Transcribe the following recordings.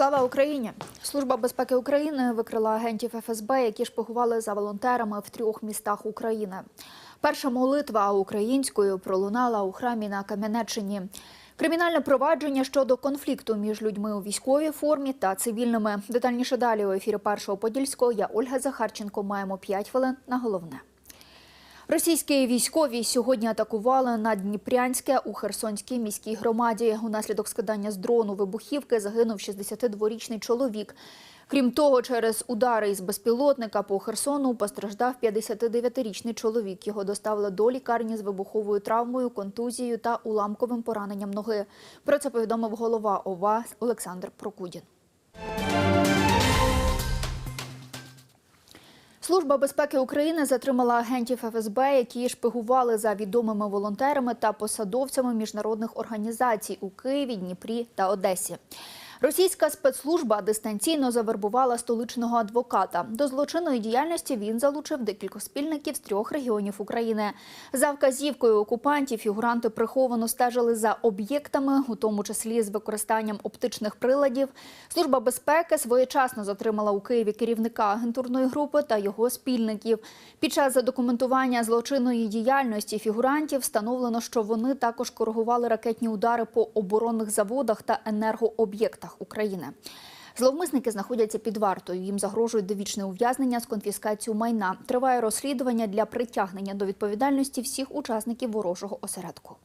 Слава Україні! Служба безпеки України викрила агентів ФСБ, які шпигували за волонтерами в трьох містах України. Перша молитва українською пролунала у храмі на Кам'янеччині. Кримінальне провадження щодо конфлікту між людьми у військовій формі та цивільними. Детальніше далі у ефірі першого подільського. Я Ольга Захарченко. Маємо 5 хвилин на головне. Російські військові сьогодні атакували на Дніпрянське у Херсонській міській громаді. Унаслідок скидання з дрону вибухівки загинув 62-річний чоловік. Крім того, через удари із безпілотника по Херсону постраждав 59-річний чоловік. Його доставили до лікарні з вибуховою травмою, контузією та уламковим пораненням ноги. Про це повідомив голова ОВА Олександр Прокудін. Служба безпеки України затримала агентів ФСБ, які шпигували за відомими волонтерами та посадовцями міжнародних організацій у Києві, Дніпрі та Одесі. Російська спецслужба дистанційно завербувала столичного адвоката. До злочинної діяльності він залучив декількох спільників з трьох регіонів України. За вказівкою окупантів фігуранти приховано стежили за об'єктами, у тому числі з використанням оптичних приладів. Служба безпеки своєчасно затримала у Києві керівника агентурної групи та його спільників. Під час задокументування злочинної діяльності фігурантів встановлено, що вони також коригували ракетні удари по оборонних заводах та енергооб'єктах України. Зловмисники знаходяться під вартою. Їм загрожує довічне ув'язнення з конфіскацією майна. Триває розслідування для притягнення до відповідальності всіх учасників ворожого осередку.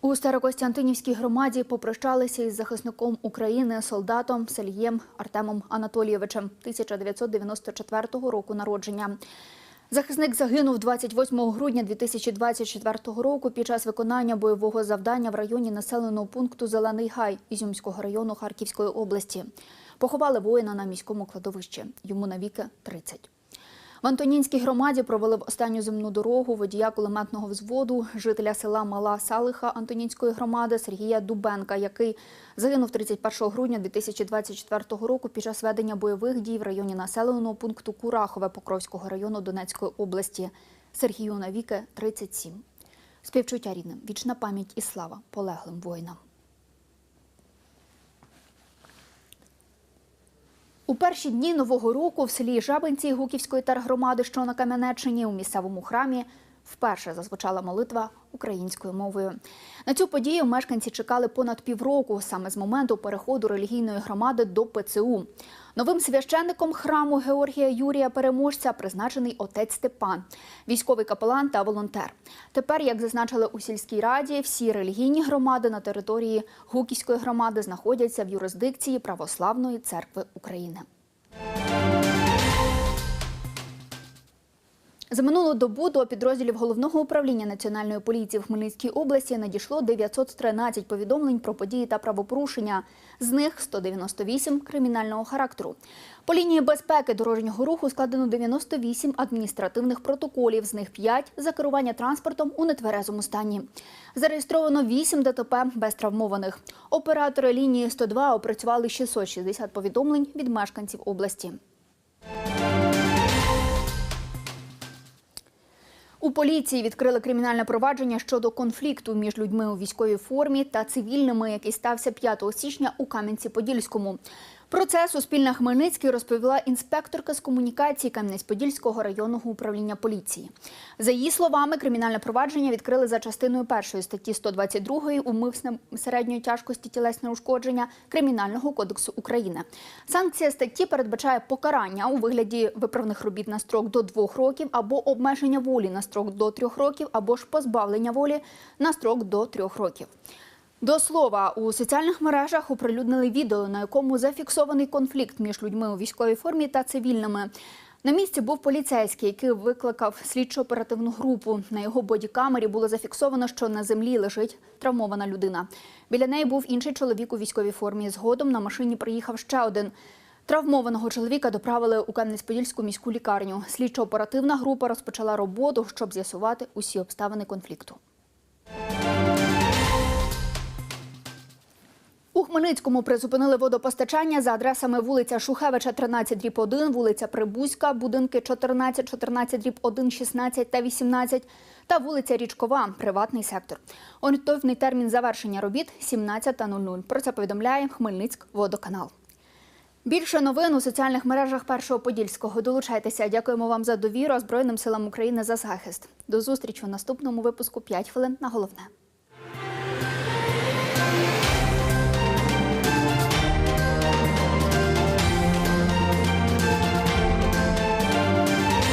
У Старокостянтинівській громаді попрощалися із захисником України, солдатом Сергієм Артемом Анатолійовичем 1994 року народження. Захисник загинув 28 грудня 2024 року під час виконання бойового завдання в районі населеного пункту Зелений Гай Ізюмського району Харківської області. Поховали воїна на міському кладовищі. Йому навіки 30. В Антонінській громаді провели в останню земну дорогу водія кулеметного взводу, жителя села Мала Салиха Антонінської громади Сергія Дубенка, який загинув 31 грудня 2024 року під час ведення бойових дій в районі населеного пункту Курахове Покровського району Донецької області. Сергію навіки 37. Співчуття рідним, вічна пам'ять і слава полеглим воїнам. У перші дні нового року в селі Жабинці Гуківської тергромади, що на Кам'янеччині, у місцевому храмі, вперше зазвучала молитва українською мовою. На цю подію мешканці чекали понад півроку, саме з моменту переходу релігійної громади до ПЦУ. Новим священником храму Георгія Юрія Переможця призначений отець Степан, військовий капелан та волонтер. Тепер, як зазначили у сільській раді, всі релігійні громади на території Гуківської громади знаходяться в юрисдикції Православної церкви України. За минулу добу до підрозділів головного управління національної поліції в Хмельницькій області надійшло 913 повідомлень про події та правопорушення. З них 198 кримінального характеру. По лінії безпеки дорожнього руху складено 98 адміністративних протоколів. З них 5 за керування транспортом у нетверезому стані. Зареєстровано 8 ДТП без травмованих. Оператори лінії 102 опрацювали 660 повідомлень від мешканців області. У поліції відкрили кримінальне провадження щодо конфлікту між людьми у військовій формі та цивільними, який стався 5 січня у Кам'янці-Подільському. Про це Суспільна Хмельницький розповіла інспекторка з комунікації Кам'янець-Подільського районного управління поліції. За її словами, кримінальне провадження відкрили за частиною першої статті 122 умисне середньої тяжкості тілесне ушкодження Кримінального кодексу України. Санкція статті передбачає покарання у вигляді виправних робіт на строк до двох років або обмеження волі на строк до трьох років, або ж позбавлення волі на строк до трьох років. До слова, у соціальних мережах оприлюднили відео, на якому зафіксований конфлікт між людьми у військовій формі та цивільними. На місці був поліцейський, який викликав слідчо-оперативну групу. На його бодікамері було зафіксовано, що на землі лежить травмована людина. Біля неї був інший чоловік у військовій формі. Згодом на машині приїхав ще один. Травмованого чоловіка доправили у Кам'янець-Подільську міську лікарню. Слідчо-оперативна група розпочала роботу, щоб з'ясувати усі обставини конфлікту. У Хмельницькому призупинили водопостачання за адресами вулиця Шухевича, 13, дріб 1, вулиця Прибузька, будинки 14, 14, дріб 1, 16 та 18 та вулиця Річкова, приватний сектор. Орієнтовний термін завершення робіт 17.00. Про це повідомляє Хмельницьк водоканал. Більше новин у соціальних мережах Першого Подільського. Долучайтеся. Дякуємо вам за довіру Збройним силам України за захист. До зустрічі у наступному випуску «5 хвилин на головне.